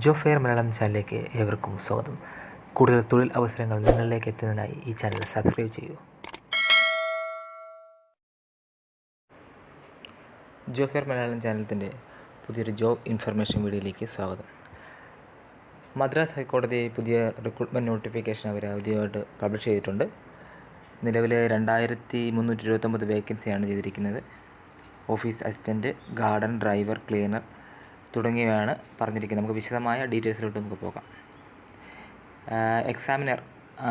ജോ fair Malayalam ചാനലിലേക്ക് ഏവർക്കും സ്വാഗതം. കൂടുതൽ തൊഴിൽ അവസരങ്ങൾ നിങ്ങളിലേക്ക് എത്തുന്നതിനായി ഈ ചാനൽ സബ്സ്ക്രൈബ് ചെയ്യൂ. ജോ ഫെയർ മലയാളം ചാനലത്തിന്റെ പുതിയൊരു ജോബ് ഇൻഫർമേഷൻ വീഡിയോയിലേക്ക് സ്വാഗതം. മദ്രാസ് ഹൈക്കോടതി പുതിയ റിക്രൂട്ട്മെന്റ് നോട്ടിഫിക്കേഷൻ അവർ ഔദ്യോഗികമായിട്ട് പബ്ലിഷ് ചെയ്തിട്ടുണ്ട്. നിലവിൽ രണ്ടായിരത്തി മുന്നൂറ്റി ഇരുപത്തൊമ്പത് വേക്കൻസിയാണ് ചെയ്തിരിക്കുന്നത്. Office assistant garden driver cleaner തുടങ്ങിയവയാണ് പറഞ്ഞിരിക്കുന്നത്. നമുക്ക് വിശദമായ ഡീറ്റെയിൽസിലോട്ട് നമുക്ക് പോകാം. എക്സാമിനർ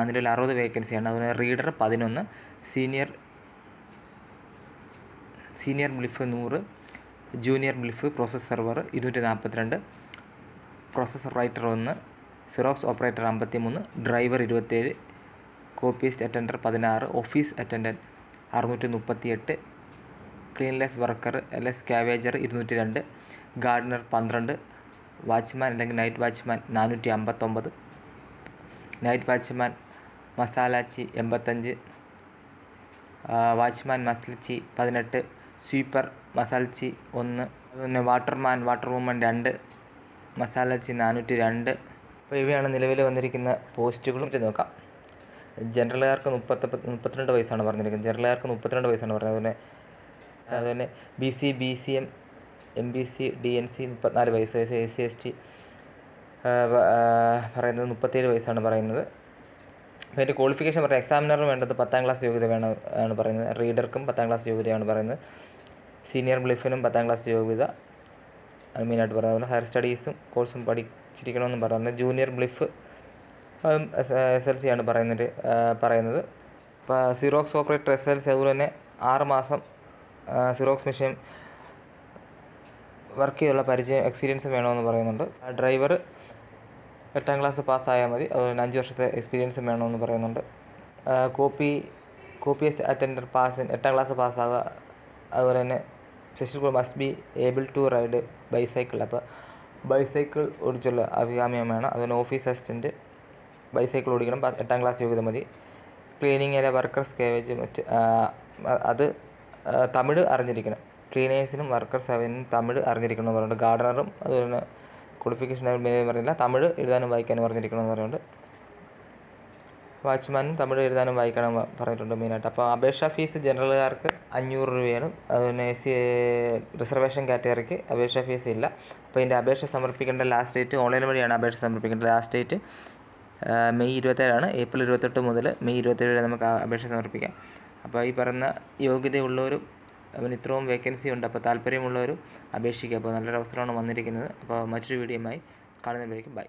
നിലവിൽ അറുപത് വേക്കൻസിയാണ്. അതുപോലെ റീഡർ പതിനൊന്ന് സീനിയർ സീനിയർ ബ്ലിഫ് നൂറ് ജൂനിയർ ബ്ലിഫ് പ്രോസസ് സെർവർ ഇരുന്നൂറ്റി നാൽപ്പത്തിരണ്ട് പ്രോസസ്സർ റൈറ്റർ ഒന്ന് സിറോക്സ് ഓപ്പറേറ്റർ അമ്പത്തി മൂന്ന് ഡ്രൈവർ ഇരുപത്തേഴ് കോപ്പിസ്റ്റ് അറ്റൻഡർ പതിനാറ് ഓഫീസ് അറ്റൻഡന്റ് അറുന്നൂറ്റി മുപ്പത്തി എട്ട് ക്ലീൻലെസ് വർക്കർ അല്ലെ സ്കാവേജർ ഇരുന്നൂറ്റി രണ്ട് ഗാർഡനർ പന്ത്രണ്ട് വാച്ച്മാൻ അല്ലെങ്കിൽ നൈറ്റ് വാച്ച്മാൻ നാനൂറ്റി അമ്പത്തൊമ്പത് നൈറ്റ് വാച്ച്മാൻ മസാലാച്ചി എൺപത്തഞ്ച് വാച്ച്മാൻ മസൽച്ചി പതിനെട്ട് സ്വീപ്പർ മസാൽച്ചി ഒന്ന് പിന്നെ വാട്ടർമാൻ വാട്ടർ വുമൺ രണ്ട് മസാലച്ചി നാനൂറ്റി രണ്ട് അപ്പോൾ ഇവയാണ് നിലവിൽ വന്നിരിക്കുന്ന പോസ്റ്റുകളും. നോക്കാം. ജനറലുകാർക്ക് മുപ്പത്തി മുപ്പത്തിരണ്ട് വയസ്സാണ് പറഞ്ഞിരിക്കുന്നത്. ജനറലുകാർക്ക് മുപ്പത്തിരണ്ട് വയസ്സാണ് പറഞ്ഞത്. അതുപോലെ അതുപോലെ B C B C M M B C D N C മുപ്പത്തിനാല് വയസ്സ് എ സി എസ് ടി പറയുന്നത് മുപ്പത്തേഴ് വയസ്സാണ് പറയുന്നത്. അപ്പോൾ അതിന്റെ ക്വാളിഫിക്കേഷൻ പറയുന്നത് എക്സാമിനറിന് വേണ്ടത് പത്താം ക്ലാസ് യോഗ്യത വേണം ആണ് പറയുന്നത്. റീഡർക്കും പത്താം ക്ലാസ് യോഗ്യതയാണ് പറയുന്നത്. സീനിയർ ബ്ലിഫിനും പത്താം ക്ലാസ് യോഗ്യത മെയിനായിട്ട് പറയുന്നത്. അതുപോലെ ഹയർ സ്റ്റഡീസും കോഴ്സും പഠിച്ചിരിക്കണമെന്ന് പറയുന്നത് ജൂനിയർ ബ്ലിഫ് അതും എസ് എൽ സി ആണ് പറയുന്നത് പറയുന്നത്. ഇപ്പോൾ xerox operator S L C അതുപോലെ തന്നെ ആറ് മാസം സിറോക്സ് മെഷീൻ വർക്ക് ചെയ്തുള്ള പരിചയം എക്സ്പീരിയൻസ് വേണമെന്ന് പറയുന്നുണ്ട്. ഡ്രൈവർ എട്ടാം ക്ലാസ് പാസ്സായാൽ മതി. അതുപോലെ അഞ്ച് വർഷത്തെ എക്സ്പീരിയൻസും വേണമെന്ന് പറയുന്നുണ്ട്. കോപ്പി കോപ്പിയസ്റ്റ് അറ്റൻഡർ പാസ് എട്ടാം ക്ലാസ് പാസ്സാവുക അതുപോലെ തന്നെ session must be able to ride bicycle അപ്പോൾ ബൈസൈക്കിൾ ഓടിച്ചുള്ള അഭികാമ്യം വേണം. അതുപോലെ ഓഫീസ് അസിസ്റ്റന്റ് ബൈസൈക്കിൾ ഓടിക്കണം. എട്ടാം ക്ലാസ് യോഗ്യത മതി. ക്ലീനിങ് അല്ലെ വർക്കർ സ്കേവേജ് മറ്റ് അത് തമിഴ് അറിഞ്ഞിരിക്കണം. ക്ലീനേഴ്സിനും വർക്കർ സെവനും തമിഴ് അറിഞ്ഞിരിക്കണം എന്ന് പറയുന്നുണ്ട് ഗാർഡനറും അതുപോലെ തന്നെ ക്വാളിഫിക്കേഷൻ പറഞ്ഞില്ല തമിഴ് എഴുതാനും വായിക്കാനും പറഞ്ഞിരിക്കണം എന്ന് പറയുന്നുണ്ട് വാച്ച്മാനും തമിഴ് എഴുതാനും വായിക്കണം പറഞ്ഞിട്ടുണ്ട് മെയിനായിട്ട് അപ്പോൾ അപേക്ഷാ ഫീസ് ജനറലുകാർക്ക് അഞ്ഞൂറ് രൂപയാണ്. അതുപോലെ എസ് സി റിസർവേഷൻ കാറ്റഗറിക്ക് അപേക്ഷാ ഫീസ് ഇല്ല. അപ്പോൾ ഇതിന്റെ അപേക്ഷ സമർപ്പിക്കേണ്ട ലാസ്റ്റ് ഡേറ്റ് ഓൺലൈൻ വഴിയാണ് അപേക്ഷ സമർപ്പിക്കേണ്ട ലാസ്റ്റ് ഡേറ്റ് മെയ് ഇരുപത്തേഴാണ്. ഏപ്രിൽ ഇരുപത്തെട്ട് മുതൽ മെയ് ഇരുപത്തേഴ് വരെ നമുക്ക് അപേക്ഷ സമർപ്പിക്കാം. അപ്പോൾ ഈ പറയുന്ന യോഗ്യതയുള്ളവരും അവന് ഇത്രയും വേക്കൻസി ഉണ്ട് അപ്പോൾ താല്പര്യമുള്ളവരും അപേക്ഷിക്കുക. അപ്പോൾ നല്ലൊരു അവസരമാണ് വന്നിരിക്കുന്നത്. അപ്പോൾ മറ്റൊരു വീഡിയോയുമായി കാണുന്നവരേക്കും ബൈ